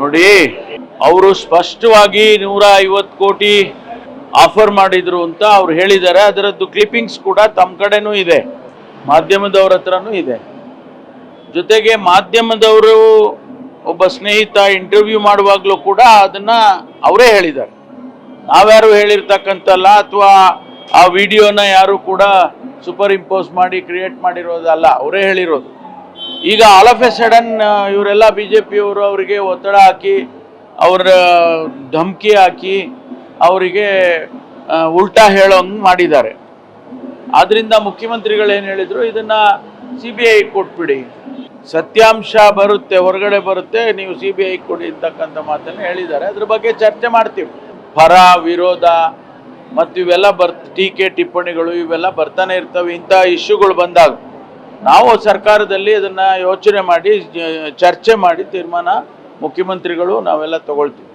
ನೋಡಿ, ಅವರು ಸ್ಪಷ್ಟವಾಗಿ ನೂರ ಐವತ್ತು ಕೋಟಿ ಆಫರ್ ಮಾಡಿದ್ರು ಅಂತ ಅವ್ರು ಹೇಳಿದ್ದಾರೆ. ಅದರದ್ದು ಕ್ಲಿಪ್ಪಿಂಗ್ಸ್ ಕೂಡ ತಮ್ಮ ಕಡೆನೂ ಇದೆ. ಮಾಧ್ಯಮದವ್ರ ಹತ್ರನೂ ಇದೆ. ಜೊತೆಗೆ ಮಾಧ್ಯಮದವರು ಒಬ್ಬ ಸ್ನೇಹಿತ ಇಂಟರ್ವ್ಯೂ ಮಾಡುವಾಗಲೂ ಕೂಡ ಅದನ್ನ ಅವರೇ ಹೇಳಿದ್ದಾರೆ. ನಾವ್ಯಾರು ಹೇಳಿರ್ತಕ್ಕಂಥಲ್ಲ ಅಥವಾ ಆ ವಿಡಿಯೋನ ಯಾರು ಕೂಡ ಸೂಪರ್ ಇಂಪೋಸ್ ಮಾಡಿ ಕ್ರಿಯೇಟ್ ಮಾಡಿರೋದಲ್ಲ, ಅವರೇ ಹೇಳಿರೋದು. ಈಗ ಆಲ್ ಆಫ್ ಎ ಸಡನ್ ಇವರೆಲ್ಲ ಬಿ ಜೆ ಪಿಯವರು ಅವರಿಗೆ ಒತ್ತಡ ಹಾಕಿ, ಅವರ ಧಮಕಿ ಹಾಕಿ ಅವರಿಗೆ ಉಲ್ಟಾ ಹೇಳೋಂಗೆ ಮಾಡಿದ್ದಾರೆ. ಆದ್ರಿಂದ ಮುಖ್ಯಮಂತ್ರಿಗಳು ಏನು ಹೇಳಿದ್ರು, ಇದನ್ನ ಸಿ ಬಿ ಐ ಕೊಟ್ಬಿಡಿ. ಸತ್ಯಾಂಶ ಬರುತ್ತೆ, ಹೊರಗಡೆ ಬರುತ್ತೆ, ನೀವು ಸಿ ಬಿ ಐ ಕೊಡಿ ಅಂತಕ್ಕಂಥ ಮಾತನ್ನು ಹೇಳಿದ್ದಾರೆ. ಅದ್ರ ಬಗ್ಗೆ ಚರ್ಚೆ ಮಾಡ್ತೀವಿ. ಪರ, ವಿರೋಧ, ಮತ್ತು ಇವೆಲ್ಲ ಬರ್, ಟೀಕೆ ಟಿಪ್ಪಣಿಗಳು ಇವೆಲ್ಲ ಬರ್ತಾನೆ ಇರ್ತವೆ. ಇಂಥ ಇಶ್ಯೂಗಳು ಬಂದಾಗ. ನಾವು ಸರ್ಕಾರದಲ್ಲಿ ಅದನ್ನು ಯೋಚನೆ ಮಾಡಿ ಚರ್ಚೆ ಮಾಡಿ ತೀರ್ಮಾನ ಮುಖ್ಯಮಂತ್ರಿಗಳು ನಾವೆಲ್ಲ ತಗೊಳ್ತೀವಿ.